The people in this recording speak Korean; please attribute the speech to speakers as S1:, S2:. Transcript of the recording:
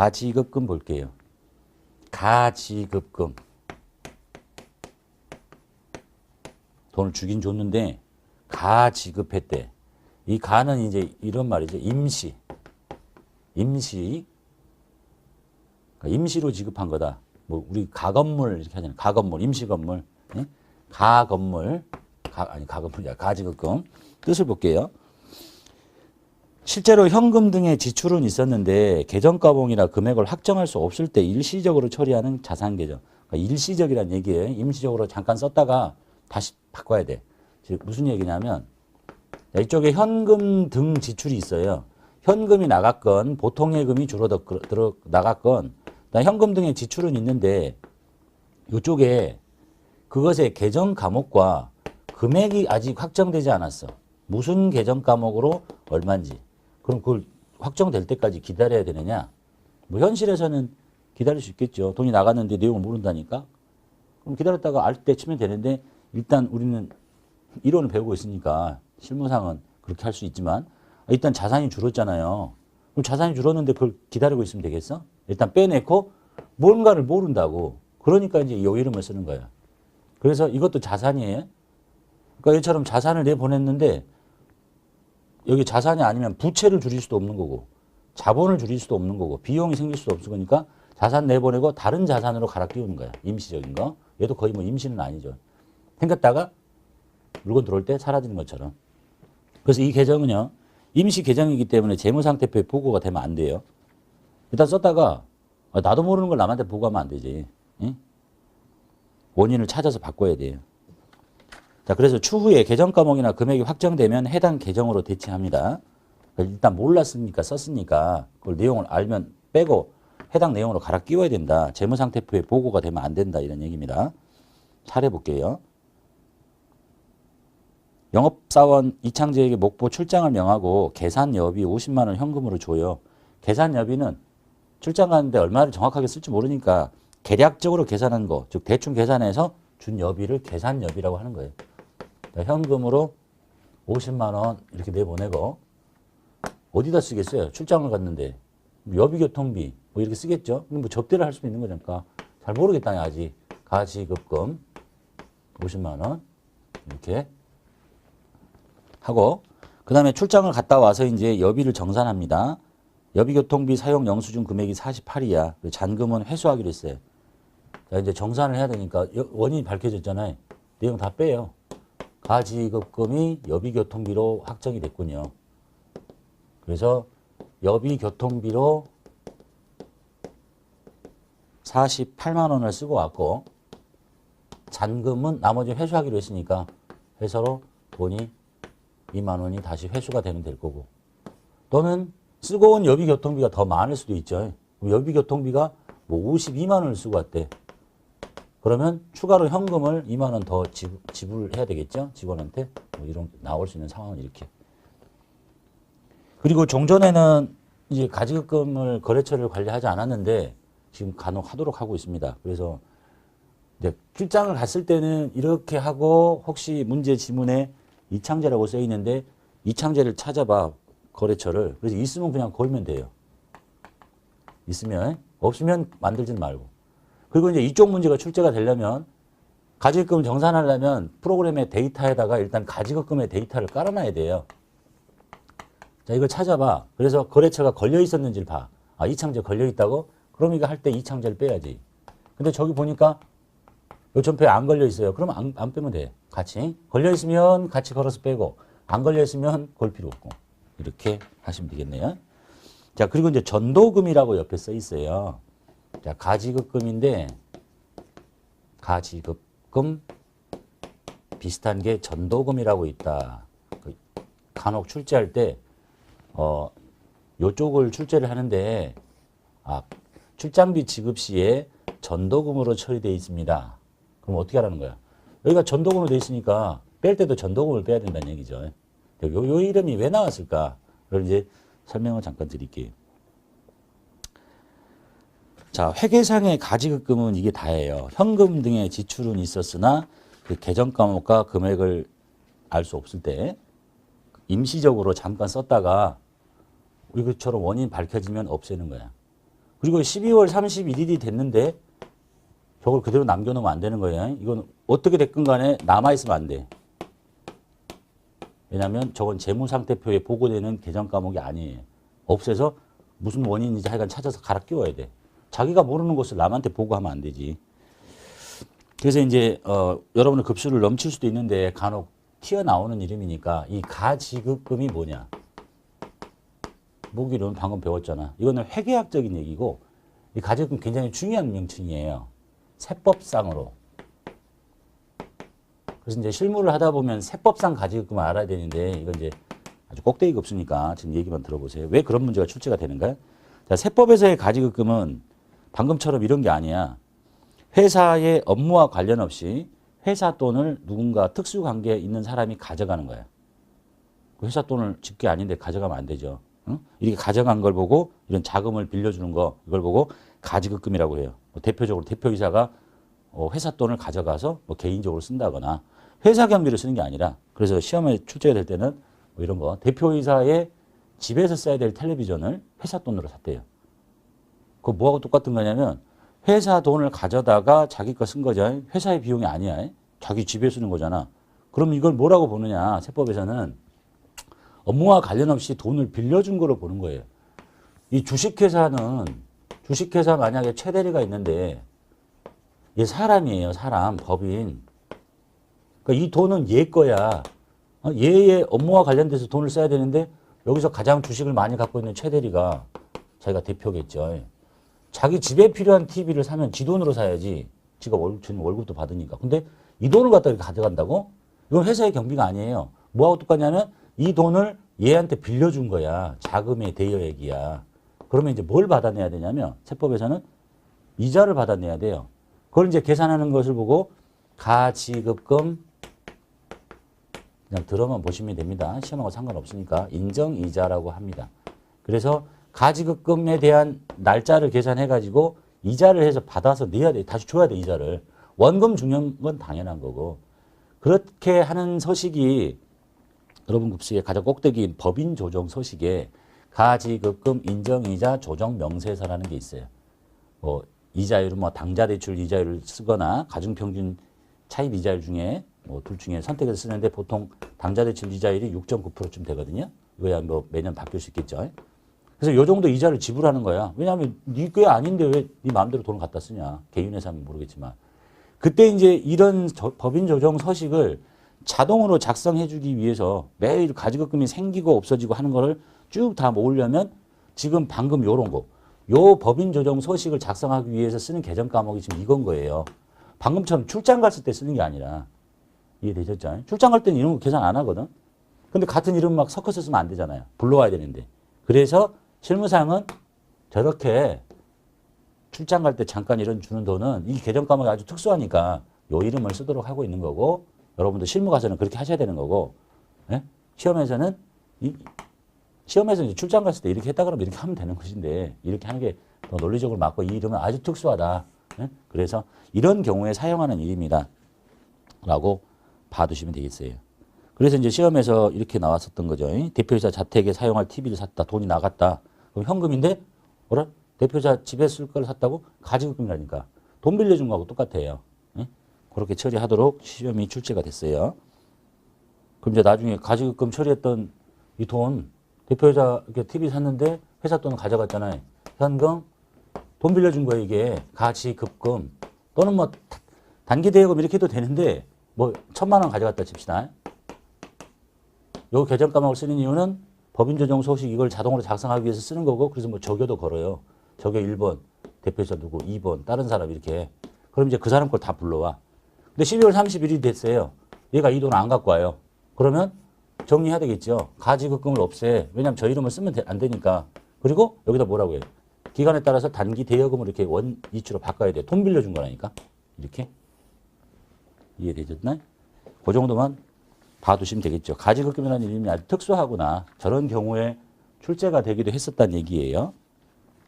S1: 가지급금 볼게요. 가지급금. 돈을 주긴 줬는데 가지급했대. 이 가는 이제 이런 말이죠. 임시. 임시. 그러니까 임시로 지급한 거다. 뭐 우리 가건물 이렇게 하잖아요. 가건물, 임시 건물. 예? 가건물. 가, 아니 가건물이야. 가지급금. 뜻을 볼게요. 실제로 현금 등의 지출은 있었는데 계정가봉이나 금액을 확정할 수 없을 때 일시적으로 처리하는 자산 계정. 그러니까 일시적이란 얘기예요. 임시적으로 잠깐 썼다가 다시 바꿔야 돼. 즉 무슨 얘기냐면 이쪽에 현금 등 지출이 있어요. 현금이 나갔건 보통 예금이 주로 들어 나갔건 현금 등의 지출은 있는데 이쪽에 그것의 계정 과목과 금액이 아직 확정되지 않았어. 무슨 계정 과목으로 얼마인지. 그럼 그걸 확정될 때까지 기다려야 되느냐? 뭐 현실에서는 기다릴 수 있겠죠. 돈이 나갔는데 내용을 모른다니까. 그럼 기다렸다가 알 때 치면 되는데 일단 우리는 이론을 배우고 있으니까 실무상은 그렇게 할 수 있지만 일단 자산이 줄었잖아요. 그럼 자산이 줄었는데 그걸 기다리고 있으면 되겠어? 일단 빼내고 뭔가를 모른다고. 그러니까 이제 요 이름을 쓰는 거야. 그래서 이것도 자산이에요. 그러니까 얘처럼 자산을 내보냈는데 여기 자산이 아니면 부채를 줄일 수도 없는 거고 자본을 줄일 수도 없는 거고 비용이 생길 수도 없을 거니까 자산 내보내고 다른 자산으로 갈아 끼우는 거야. 임시적인 거. 얘도 거의 뭐 임시는 아니죠. 생겼다가 물건 들어올 때 사라지는 것처럼. 그래서 이 계정은요. 임시 계정이기 때문에 재무상태표에 보고가 되면 안 돼요. 일단 썼다가 아, 나도 모르는 걸 남한테 보고하면 안 되지. 응? 원인을 찾아서 바꿔야 돼요. 자, 그래서 추후에 계정 과목이나 금액이 확정되면 해당 계정으로 대체합니다. 일단 몰랐으니까 썼으니까 그걸 내용을 알면 빼고 해당 내용으로 갈아 끼워야 된다. 재무상태표에 보고가 되면 안 된다. 이런 얘기입니다. 사례 볼게요. 영업사원 이창재에게 목포 출장을 명하고 계산 여비 50만 원 현금으로 줘요. 계산 여비는 출장 가는데 얼마를 정확하게 쓸지 모르니까 계략적으로 계산한 거, 즉 대충 계산해서 준 여비를 계산 여비라고 하는 거예요. 자, 현금으로 50만 원 이렇게 내보내고 어디다 쓰겠어요? 출장을 갔는데 여비 교통비 뭐 이렇게 쓰겠죠? 뭐 접대를 할 수도 있는 거니까 잘 모르겠다 아직 가지급금 50만 원 이렇게 하고 그 다음에 출장을 갔다 와서 이제 여비를 정산합니다. 여비 교통비 사용 영수증 금액이 48이야. 잔금은 회수하기로 했어요. 자, 이제 정산을 해야 되니까 여- 원인이 밝혀졌잖아요. 내용 다 빼요. 가지급금이 여비 교통비로 확정이 됐군요. 그래서 여비 교통비로 48만 원을 쓰고 왔고 잔금은 나머지 회수하기로 했으니까 회사로 돈이 2만 원이 다시 회수가 되면 될 거고 또는 쓰고 온 여비 교통비가 더 많을 수도 있죠. 그럼 여비 교통비가 뭐 52만 원을 쓰고 왔대. 그러면 추가로 현금을 2만 원 더 지불해야 되겠죠. 직원한테 뭐 이런 나올 수 있는 상황은 이렇게. 그리고 종전에는 이제 가지급금을 거래처를 관리하지 않았는데 지금 간혹 하도록 하고 있습니다. 그래서 이제 출장을 갔을 때는 이렇게 하고 혹시 문제 지문에 이창재라고 써 있는데 이창재를 찾아봐 거래처를 그래서 있으면 그냥 걸면 돼요. 있으면 없으면 만들지 말고 그리고 이제 이쪽 문제가 출제가 되려면 가지급금 정산하려면 프로그램의 데이터에다가 일단 가지급금의 데이터를 깔아놔야 돼요. 자 이걸 찾아봐. 그래서 거래처가 걸려 있었는지를 봐. 아 이창재 걸려 있다고? 그럼 이거 할 때 이창재를 빼야지. 근데 저기 보니까 요청표에 안 걸려 있어요. 그럼 안, 안 빼면 돼. 같이. 걸려 있으면 같이 걸어서 빼고, 안 걸려 있으면 걸 필요 없고. 이렇게 하시면 되겠네요. 자, 그리고 이제 전도금이라고 옆에 써 있어요. 자, 가지급금인데, 가지급금 비슷한 게 전도금이라고 있다. 그 간혹 출제할 때, 어, 요쪽을 출제를 하는데, 아, 출장비 지급 시에 전도금으로 처리되어 있습니다. 그럼 어떻게 하라는 거야? 여기가 전도금으로 되어 있으니까 뺄 때도 전도금을 빼야 된다는 얘기죠. 요, 요 이름이 왜 나왔을까? 를 이제 설명을 잠깐 드릴게요. 자, 회계상의 가지급금은 이게 다예요. 현금 등의 지출은 있었으나 그 계정 과목과 금액을 알 수 없을 때 임시적으로 잠깐 썼다가 이것처럼 원인 밝혀지면 없애는 거야. 그리고 12월 31일이 됐는데 저걸 그대로 남겨놓으면 안 되는 거예요. 이건 어떻게 됐건 간에 남아있으면 안 돼. 왜냐하면 저건 재무상태표에 보고되는 계정 과목이 아니에요. 없애서 무슨 원인인지 하여간 찾아서 갈아 끼워야 돼. 자기가 모르는 것을 남한테 보고하면 안 되지. 그래서 이제 어, 여러분의 급수를 넘칠 수도 있는데 간혹 튀어나오는 이름이니까 이 가지급금이 뭐냐. 무기론 방금 배웠잖아. 이거는 회계학적인 얘기고 이 가지급금 굉장히 중요한 명칭이에요. 세법상으로. 그래서 이제 실무를 하다 보면 세법상 가지급금을 알아야 되는데 이건 이제 아주 꼭대기가 없으니까 지금 얘기만 들어보세요. 왜 그런 문제가 출제가 되는가? 자, 세법에서의 가지급금은 방금처럼 이런 게 아니야. 회사의 업무와 관련 없이 회사 돈을 누군가 특수관계에 있는 사람이 가져가는 거야. 그 회사 돈을 집게 아닌데 가져가면 안 되죠. 응? 이렇게 가져간 걸 보고 이런 자금을 빌려주는 거 이걸 보고 가지급금이라고 해요. 뭐 대표적으로 대표이사가 어, 회사 돈을 가져가서 뭐 개인적으로 쓴다거나 회사 경비를 쓰는 게 아니라 그래서 시험에 출제가 될 때는 뭐 이런 거 대표이사의 집에서 써야 될 텔레비전을 회사 돈으로 샀대요. 그거 뭐하고 똑같은 거냐면 회사 돈을 가져다가 자기 거 쓴 거죠. 회사의 비용이 아니야. 자기 집에 쓰는 거잖아. 그럼 이걸 뭐라고 보느냐. 세법에서는 업무와 관련 없이 돈을 빌려준 거로 보는 거예요. 이 주식회사는 주식회사 만약에 최대리가 있는데 얘 사람이에요. 사람, 법인. 그러니까 이 돈은 얘 거야. 어, 얘의 업무와 관련돼서 돈을 써야 되는데 여기서 가장 주식을 많이 갖고 있는 최대리가 자기가 대표겠죠. 자기 집에 필요한 TV를 사면 지 돈으로 사야지. 지가 월급, 지금 월급도 받으니까. 근데 이 돈을 갖다 이렇게 가져간다고? 이건 회사의 경비가 아니에요. 뭐하고 똑같냐면 이 돈을 얘한테 빌려준 거야. 자금의 대여액이야. 그러면 이제 뭘 받아내야 되냐면 세법에서는 이자를 받아내야 돼요. 그걸 이제 계산하는 것을 보고 가지급금 그냥 들어만 보시면 됩니다. 시험하고 상관없으니까 인정이자라고 합니다. 그래서 가지급금에 대한 날짜를 계산해 가지고 이자를 해서 받아서 내야 돼. 다시 줘야 돼, 이자를. 원금 중요한 건 당연한 거고. 그렇게 하는 서식이 여러분 급식의 가장 꼭대기인 법인 조정 서식에 가지급금 인정이자 조정 명세서라는 게 있어요. 뭐 이자율은 뭐 당좌 대출 이자율을 쓰거나 가중평균 차입 이자율 중에 뭐 둘 중에 선택해서 쓰는데 보통 당좌 대출 이자율이 6.9%쯤 되거든요. 이거야 뭐 매년 바뀔 수 있겠죠. 그래서 요 정도 이자를 지불하는 거야. 왜냐하면 네게 아닌데 왜 네 마음대로 돈을 갖다 쓰냐. 개인 회사면 모르겠지만. 그때 이제 이런 저- 법인 조정 서식을 자동으로 작성해 주기 위해서 매일 가지급금이 생기고 없어지고 하는 거를 쭉 다 모으려면 지금 방금 요런 거. 요 법인 조정 서식을 작성하기 위해서 쓰는 계정 과목이 지금 이건 거예요. 방금처럼 출장 갔을 때 쓰는 게 아니라 이해되셨죠? 출장 갈 때는 이런 거 계산 안 하거든. 근데 같은 이름 막 섞어서 쓰면 안 되잖아요. 불러와야 되는데. 그래서 실무상은 저렇게 출장 갈 때 잠깐 이런 주는 돈은 이 계정 과목이 아주 특수하니까 요 이름을 쓰도록 하고 있는 거고 여러분도 실무 가서는 그렇게 하셔야 되는 거고 예? 시험에서는 이 시험에서 이제 출장 갔을 때 이렇게 했다 그러면 이렇게 하면 되는 것인데 이렇게 하는 게 더 논리적으로 맞고 이 이름은 아주 특수하다. 예? 그래서 이런 경우에 사용하는 이름이다. 라고 봐두시면 되겠어요. 그래서 이제 시험에서 이렇게 나왔었던 거죠. 이 대표이사 자택에 사용할 TV를 샀다. 돈이 나갔다. 그럼 현금인데 뭐라? 대표자 집에 쓸 걸 샀다고? 가지급금이라니까. 돈 빌려준 거하고 똑같아요. 예? 그렇게 처리하도록 시험이 출제가 됐어요. 그럼 이제 나중에 가지급금 처리했던 이 돈, 대표자 이렇게 TV 샀는데 회사 돈 가져갔잖아요. 현금, 돈 빌려준 거예요, 이게. 가지급금. 또는 뭐 다- 단기 대여금 이렇게 해도 되는데 뭐 천만 원 가져갔다 칩시다. 요 까먹을 쓰는 이유는 법인 조정 소식 이걸 자동으로 작성하기 위해서 쓰는 거고 그래서 뭐 적여도 걸어요. 적여 1번, 대표이사 누구 2번, 다른 사람 이렇게. 그럼 이제 그 사람 걸 다 불러와. 근데 12월 31일이 됐어요. 얘가 이돈안 갖고 와요. 그러면 정리해야 되겠죠. 가지급금을 없애. 왜냐하면 저 이름을 쓰면 돼- 안 되니까. 그리고 여기다 뭐라고 해요. 기간에 따라서 단기 대여금을 이렇게 원 이치로 바꿔야 돼. 돈 빌려준 거라니까. 이렇게. 이해되셨나요? 그 정도만 봐두시면 되겠죠. 가지급금이라는 이름이 아주 특수하구나. 저런 경우에 출제가 되기도 했었다는 얘기예요.